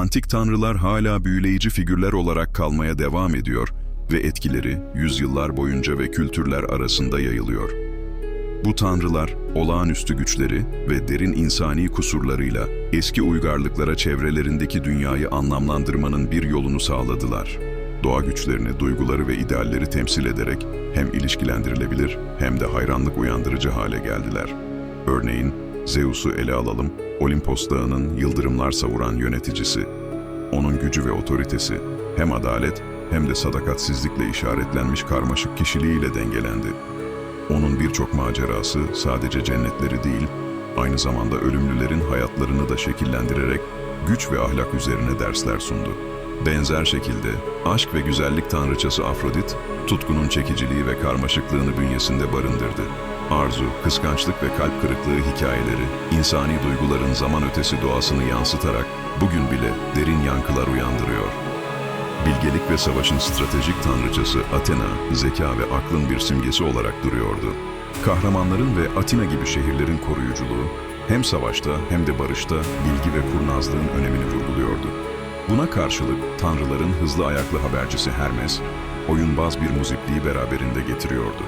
Antik tanrılar hala büyüleyici figürler olarak kalmaya devam ediyor ve etkileri yüzyıllar boyunca ve kültürler arasında yayılıyor. Bu tanrılar, olağanüstü güçleri ve derin insani kusurlarıyla eski uygarlıklara çevrelerindeki dünyayı anlamlandırmanın bir yolunu sağladılar. Doğa güçlerini, duyguları ve idealleri temsil ederek hem ilişkilendirilebilir hem de hayranlık uyandırıcı hale geldiler. Örneğin Zeus'u ele alalım, Olimpos Dağı'nın yıldırımlar savuran yöneticisi. Onun gücü ve otoritesi hem adalet hem de sadakatsizlikle işaretlenmiş karmaşık kişiliğiyle dengelendi. Onun birçok macerası sadece cennetleri değil, aynı zamanda ölümlülerin hayatlarını da şekillendirerek güç ve ahlak üzerine dersler sundu. Benzer şekilde aşk ve güzellik tanrıçası Afrodit, tutkunun çekiciliği ve karmaşıklığını bünyesinde barındırdı. Arzu, kıskançlık ve kalp kırıklığı hikayeleri, insani duyguların zaman ötesi doğasını yansıtarak bugün bile derin yankılar uyandırıyor. Bilgelik ve savaşın stratejik tanrıçası Athena, zeka ve aklın bir simgesi olarak duruyordu. Kahramanların ve Atina gibi şehirlerin koruyuculuğu, hem savaşta hem de barışta bilgi ve kurnazlığın önemini vurguluyordu. Buna karşılık tanrıların hızlı ayaklı habercisi Hermes, oyunbaz bir muzipliği beraberinde getiriyordu.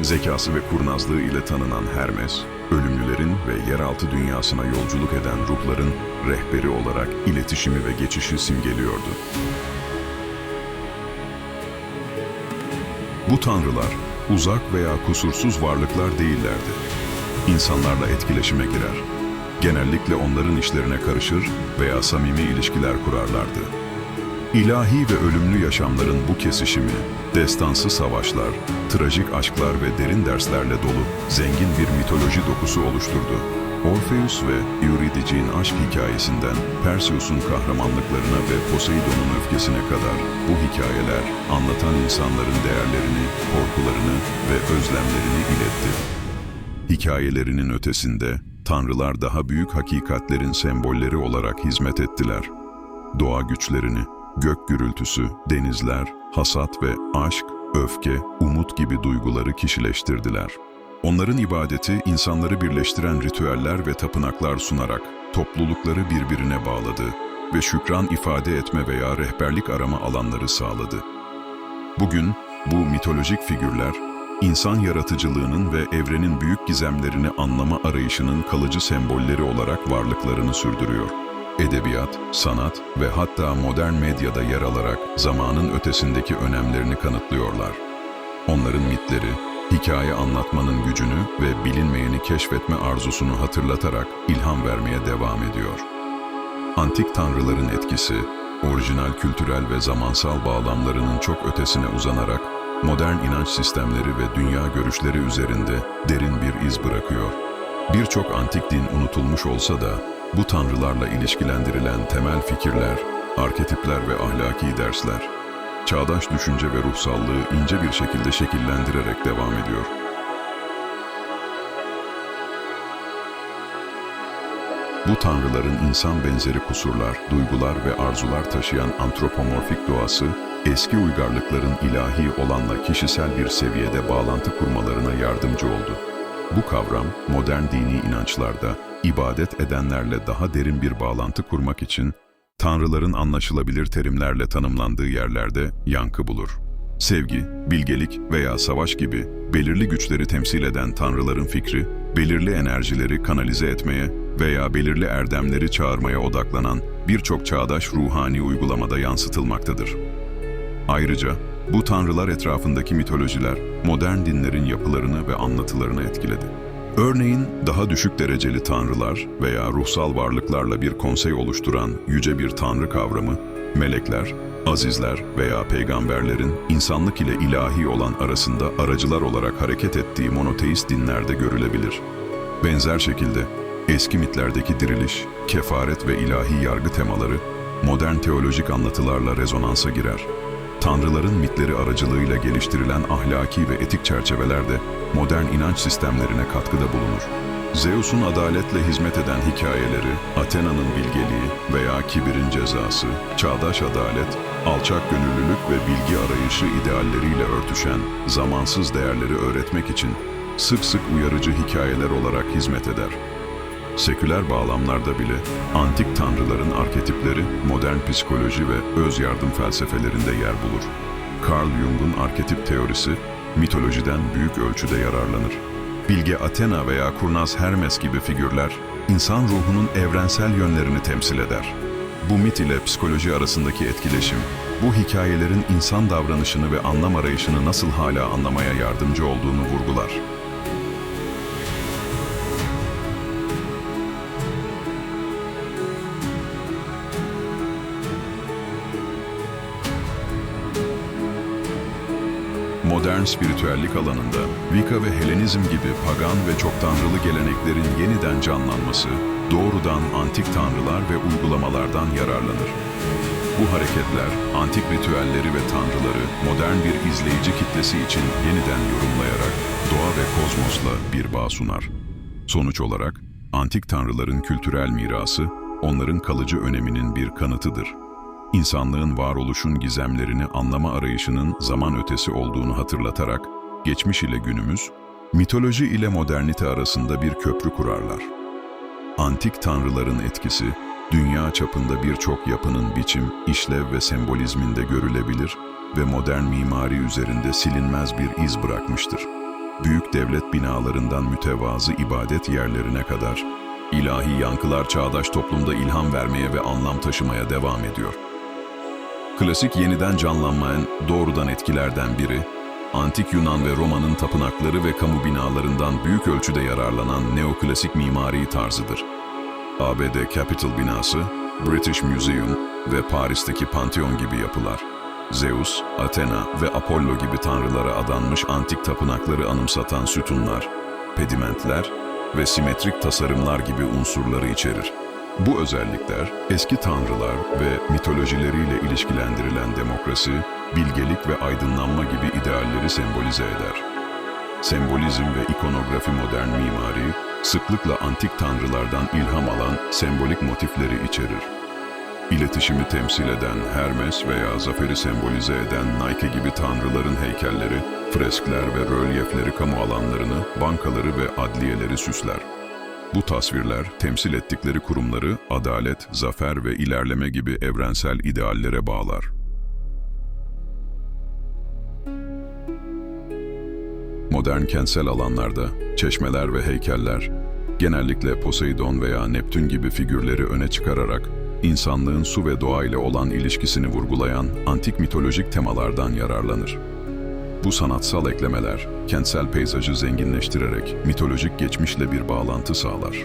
Zekası ve kurnazlığı ile tanınan Hermes, ölümlülerin ve yeraltı dünyasına yolculuk eden ruhların rehberi olarak iletişimi ve geçişi simgeliyordu. Bu tanrılar uzak veya kusursuz varlıklar değillerdi. İnsanlarla etkileşime girer. Genellikle onların işlerine karışır veya samimi ilişkiler kurarlardı. İlahi ve ölümlü yaşamların bu kesişimi, destansı savaşlar, trajik aşklar ve derin derslerle dolu zengin bir mitoloji dokusu oluşturdu. Orpheus ve Eurydice'in aşk hikayesinden Perseus'un kahramanlıklarına ve Poseidon'un öfkesine kadar bu hikayeler anlatan insanların değerlerini, korkularını ve özlemlerini iletti. Hikayelerinin ötesinde tanrılar daha büyük hakikatlerin sembolleri olarak hizmet ettiler. Doğa güçlerini, gök gürültüsü, denizler, hasat ve aşk, öfke, umut gibi duyguları kişileştirdiler. Onların ibadeti insanları birleştiren ritüeller ve tapınaklar sunarak toplulukları birbirine bağladı ve şükran ifade etme veya rehberlik arama alanları sağladı. Bugün bu mitolojik figürler insan yaratıcılığının ve evrenin büyük gizemlerini anlama arayışının kalıcı sembolleri olarak varlıklarını sürdürüyor. Edebiyat, sanat ve hatta modern medyada yer alarak zamanın ötesindeki önemlerini kanıtlıyorlar. Onların mitleri, hikaye anlatmanın gücünü ve bilinmeyeni keşfetme arzusunu hatırlatarak ilham vermeye devam ediyor. Antik tanrıların etkisi, orijinal kültürel ve zamansal bağlamlarının çok ötesine uzanarak modern inanç sistemleri ve dünya görüşleri üzerinde derin bir iz bırakıyor. Birçok antik din unutulmuş olsa da bu tanrılarla ilişkilendirilen temel fikirler, arketipler ve ahlaki dersler, çağdaş düşünce ve ruhsallığı ince bir şekilde şekillendirerek devam ediyor. Bu tanrıların insan benzeri kusurlar, duygular ve arzular taşıyan antropomorfik doğası, eski uygarlıkların ilahi olanla kişisel bir seviyede bağlantı kurmalarına yardımcı oldu. Bu kavram, modern dini inançlarda ibadet edenlerle daha derin bir bağlantı kurmak için tanrıların anlaşılabilir terimlerle tanımlandığı yerlerde yankı bulur. Sevgi, bilgelik veya savaş gibi belirli güçleri temsil eden tanrıların fikri, belirli enerjileri kanalize etmeye veya belirli erdemleri çağırmaya odaklanan birçok çağdaş ruhani uygulamada yansıtılmaktadır. Ayrıca bu tanrılar etrafındaki mitolojiler modern dinlerin yapılarını ve anlatılarını etkiledi. Örneğin daha düşük dereceli tanrılar veya ruhsal varlıklarla bir konsey oluşturan yüce bir tanrı kavramı, melekler, azizler veya peygamberlerin insanlık ile ilahi olan arasında aracılar olarak hareket ettiği monoteist dinlerde görülebilir. Benzer şekilde eski mitlerdeki diriliş, kefaret ve ilahi yargı temaları modern teolojik anlatılarla rezonansa girer. Tanrıların mitleri aracılığıyla geliştirilen ahlaki ve etik çerçeveler de modern inanç sistemlerine katkıda bulunur. Zeus'un adaletle hizmet eden hikayeleri, Athena'nın bilgeliği veya kibirin cezası, çağdaş adalet, alçak gönüllülük ve bilgi arayışı idealleriyle örtüşen zamansız değerleri öğretmek için sık sık uyarıcı hikayeler olarak hizmet eder. Seküler bağlamlarda bile antik tanrıların arketipleri modern psikoloji ve öz yardım felsefelerinde yer bulur. Carl Jung'un arketip teorisi mitolojiden büyük ölçüde yararlanır. Bilge Athena veya kurnaz Hermes gibi figürler insan ruhunun evrensel yönlerini temsil eder. Bu mit ile psikoloji arasındaki etkileşim, bu hikayelerin insan davranışını ve anlam arayışını nasıl hala anlamaya yardımcı olduğunu vurgular. Spiritüellik alanında Wicca ve Helenizm gibi pagan ve çok tanrılı geleneklerin yeniden canlanması, doğrudan antik tanrılar ve uygulamalardan yararlanır. Bu hareketler, antik ritüelleri ve tanrıları modern bir izleyici kitlesi için yeniden yorumlayarak doğa ve kozmosla bir bağ sunar. Sonuç olarak, antik tanrıların kültürel mirası, onların kalıcı öneminin bir kanıtıdır. İnsanlığın varoluşun gizemlerini anlama arayışının zaman ötesi olduğunu hatırlatarak, geçmiş ile günümüz, mitoloji ile modernite arasında bir köprü kurarlar. Antik tanrıların etkisi, dünya çapında birçok yapının biçim, işlev ve sembolizminde görülebilir ve modern mimari üzerinde silinmez bir iz bırakmıştır. Büyük devlet binalarından mütevazı ibadet yerlerine kadar, ilahi yankılar çağdaş toplumda ilham vermeye ve anlam taşımaya devam ediyor. Klasik yeniden canlanmayan doğrudan etkilerden biri, Antik Yunan ve Roma'nın tapınakları ve kamu binalarından büyük ölçüde yararlanan neoklasik mimari tarzıdır. ABD Capitol binası, British Museum ve Paris'teki Pantheon gibi yapılar, Zeus, Athena ve Apollo gibi tanrılara adanmış antik tapınakları anımsatan sütunlar, pedimentler ve simetrik tasarımlar gibi unsurları içerir. Bu özellikler eski tanrılar ve mitolojileriyle ilişkilendirilen demokrasi, bilgelik ve aydınlanma gibi idealleri sembolize eder. Sembolizm ve ikonografi modern mimari, sıklıkla antik tanrılardan ilham alan sembolik motifleri içerir. İletişimi temsil eden Hermes veya zaferi sembolize eden Nike gibi tanrıların heykelleri, freskler ve rölyefleri kamu alanlarını, bankaları ve adliyeleri süsler. Bu tasvirler temsil ettikleri kurumları adalet, zafer ve ilerleme gibi evrensel ideallere bağlar. Modern kentsel alanlarda çeşmeler ve heykeller genellikle Poseidon veya Neptün gibi figürleri öne çıkararak insanlığın su ve doğa ile olan ilişkisini vurgulayan antik mitolojik temalardan yararlanır. Bu sanatsal eklemeler, kentsel peyzajı zenginleştirerek mitolojik geçmişle bir bağlantı sağlar.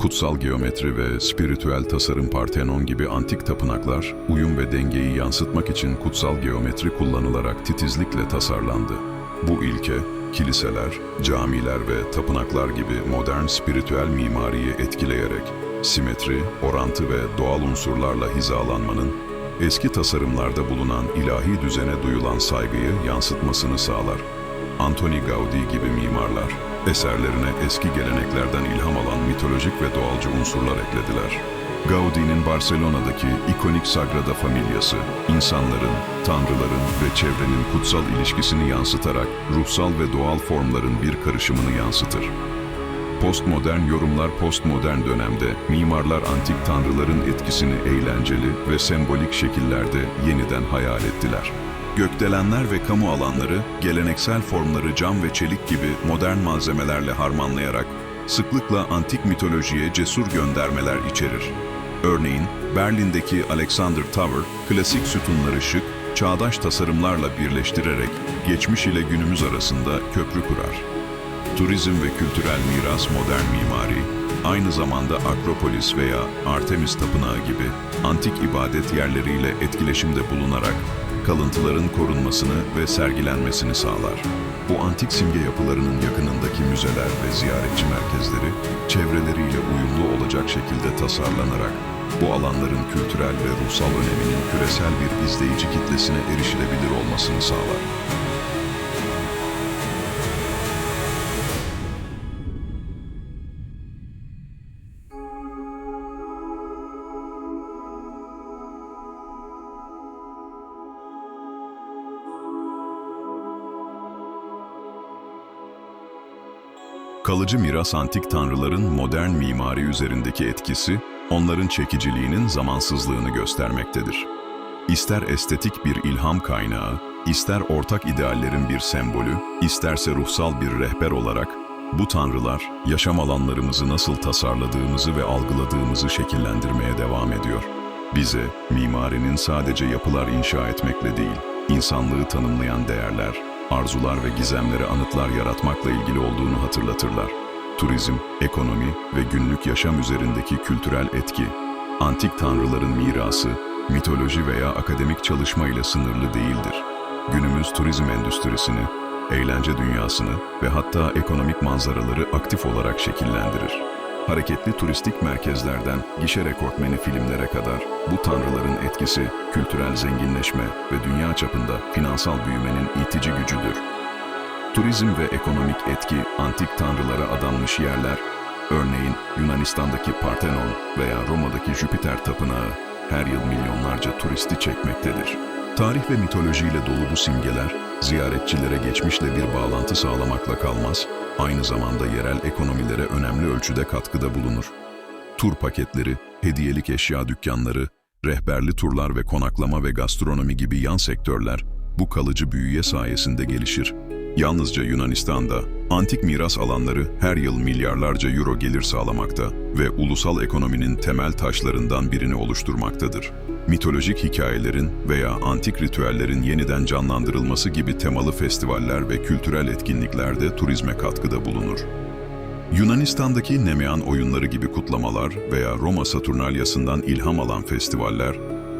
Kutsal geometri ve spiritüel tasarım Parthenon gibi antik tapınaklar, uyum ve dengeyi yansıtmak için kutsal geometri kullanılarak titizlikle tasarlandı. Bu ilke, kiliseler, camiler ve tapınaklar gibi modern spiritüel mimariyi etkileyerek, simetri, orantı ve doğal unsurlarla hizalanmanın eski tasarımlarda bulunan ilahi düzene duyulan saygıyı yansıtmasını sağlar. Antoni Gaudi gibi mimarlar, eserlerine eski geleneklerden ilham alan mitolojik ve doğalcı unsurlar eklediler. Gaudi'nin Barcelona'daki ikonik Sagrada Familia'sı, insanların, tanrıların ve çevrenin kutsal ilişkisini yansıtarak ruhsal ve doğal formların bir karışımını yansıtır. Postmodern yorumlar postmodern dönemde mimarlar antik tanrıların etkisini eğlenceli ve sembolik şekillerde yeniden hayal ettiler. Gökdelenler ve kamu alanları geleneksel formları cam ve çelik gibi modern malzemelerle harmanlayarak sıklıkla antik mitolojiye cesur göndermeler içerir. Örneğin Berlin'deki Alexander Tower klasik sütunları şık, çağdaş tasarımlarla birleştirerek geçmiş ile günümüz arasında köprü kurar. Turizm ve kültürel miras modern mimari, aynı zamanda Akropolis veya Artemis Tapınağı gibi antik ibadet yerleriyle etkileşimde bulunarak kalıntıların korunmasını ve sergilenmesini sağlar. Bu antik simge yapılarının yakınındaki müzeler ve ziyaretçi merkezleri çevreleriyle uyumlu olacak şekilde tasarlanarak bu alanların kültürel ve ruhsal öneminin küresel bir izleyici kitlesine erişilebilir olmasını sağlar. Kalıcı miras antik tanrıların modern mimari üzerindeki etkisi, onların çekiciliğinin zamansızlığını göstermektedir. İster estetik bir ilham kaynağı, ister ortak ideallerin bir sembolü, isterse ruhsal bir rehber olarak, bu tanrılar, yaşam alanlarımızı nasıl tasarladığımızı ve algıladığımızı şekillendirmeye devam ediyor. Bize, mimarinin sadece yapılar inşa etmekle değil, insanlığı tanımlayan değerler, arzular ve gizemlere anıtlar yaratmakla ilgili olduğunu hatırlatırlar. Turizm, ekonomi ve günlük yaşam üzerindeki kültürel etki, antik tanrıların mirası, mitoloji veya akademik çalışma ile sınırlı değildir. Günümüz turizm endüstrisini, eğlence dünyasını ve hatta ekonomik manzaraları aktif olarak şekillendirir. Hareketli turistik merkezlerden gişe rekortmeni filmlere kadar bu tanrıların etkisi kültürel zenginleşme ve dünya çapında finansal büyümenin itici gücüdür. Turizm ve ekonomik etki antik tanrılara adanmış yerler, örneğin Yunanistan'daki Parthenon veya Roma'daki Jüpiter tapınağı her yıl milyonlarca turisti çekmektedir. Tarih ve mitolojiyle dolu bu simgeler, ziyaretçilere geçmişle bir bağlantı sağlamakla kalmaz, aynı zamanda yerel ekonomilere önemli ölçüde katkıda bulunur. Tur paketleri, hediyelik eşya dükkanları, rehberli turlar ve konaklama ve gastronomi gibi yan sektörler bu kalıcı büyüye sayesinde gelişir. Yalnızca Yunanistan'da antik miras alanları her yıl milyarlarca euro gelir sağlamakta ve ulusal ekonominin temel taşlarından birini oluşturmaktadır. Mitolojik hikayelerin veya antik ritüellerin yeniden canlandırılması gibi temalı festivaller ve kültürel etkinliklerde turizme katkıda bulunur. Yunanistan'daki Nemean oyunları gibi kutlamalar veya Roma Saturnalyası'ndan ilham alan festivaller,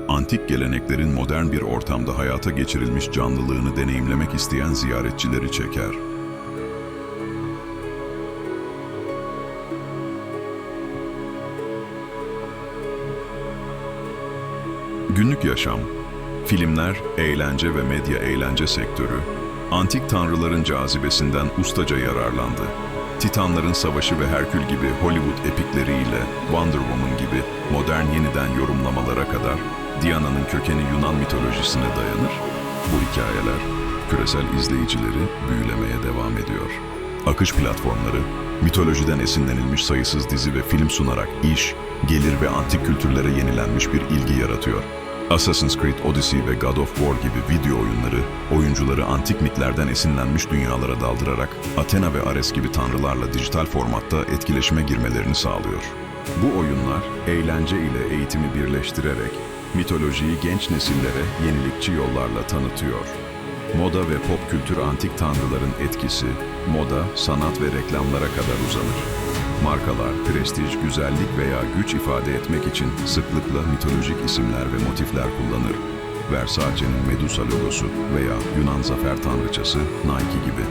antik geleneklerin modern bir ortamda hayata geçirilmiş canlılığını deneyimlemek isteyen ziyaretçileri çeker. Günlük yaşam, filmler, eğlence ve medya eğlence sektörü, antik tanrıların cazibesinden ustaca yararlandı. Titanların Savaşı ve Herkül gibi Hollywood epikleriyle Wonder Woman gibi modern yeniden yorumlamalara kadar Diana'nın kökeni Yunan mitolojisine dayanır. Bu hikayeler küresel izleyicileri büyülemeye devam ediyor. Akış platformları, mitolojiden esinlenilmiş sayısız dizi ve film sunarak iş, gelir ve antik kültürlere yenilenmiş bir ilgi yaratıyor. Assassin's Creed Odyssey ve God of War gibi video oyunları, oyuncuları antik mitlerden esinlenmiş dünyalara daldırarak Athena ve Ares gibi tanrılarla dijital formatta etkileşime girmelerini sağlıyor. Bu oyunlar, eğlence ile eğitimi birleştirerek mitolojiyi genç nesillere yenilikçi yollarla tanıtıyor. Moda ve pop kültür antik tanrıların etkisi, moda, sanat ve reklamlara kadar uzanır. Markalar, prestij, güzellik veya güç ifade etmek için sıklıkla mitolojik isimler ve motifler kullanır. Versace'nin Medusa logosu veya Yunan zafer tanrıçası Nike gibi.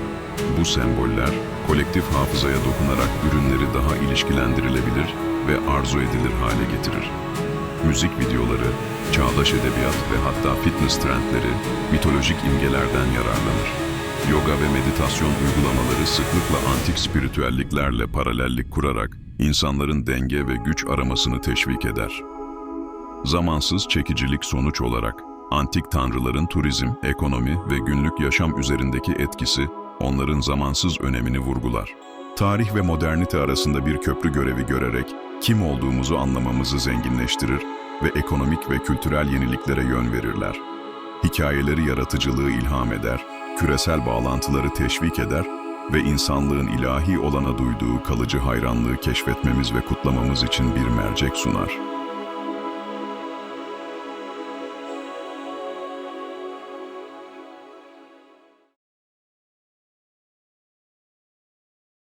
Bu semboller, kolektif hafızaya dokunarak ürünleri daha ilişkilendirilebilir ve arzu edilir hale getirir. Müzik videoları, çağdaş edebiyat ve hatta fitness trendleri mitolojik imgelerden yararlanır. Yoga ve meditasyon uygulamaları sıklıkla antik spiritüelliklerle paralellik kurarak insanların denge ve güç aramasını teşvik eder. Zamansız çekicilik sonuç olarak antik tanrıların turizm, ekonomi ve günlük yaşam üzerindeki etkisi onların zamansız önemini vurgular. Tarih ve modernite arasında bir köprü görevi görerek kim olduğumuzu anlamamızı zenginleştirir ve ekonomik ve kültürel yeniliklere yön verirler. Hikayeleri yaratıcılığı ilham eder, küresel bağlantıları teşvik eder ve insanlığın ilahi olana duyduğu kalıcı hayranlığı keşfetmemiz ve kutlamamız için bir mercek sunar.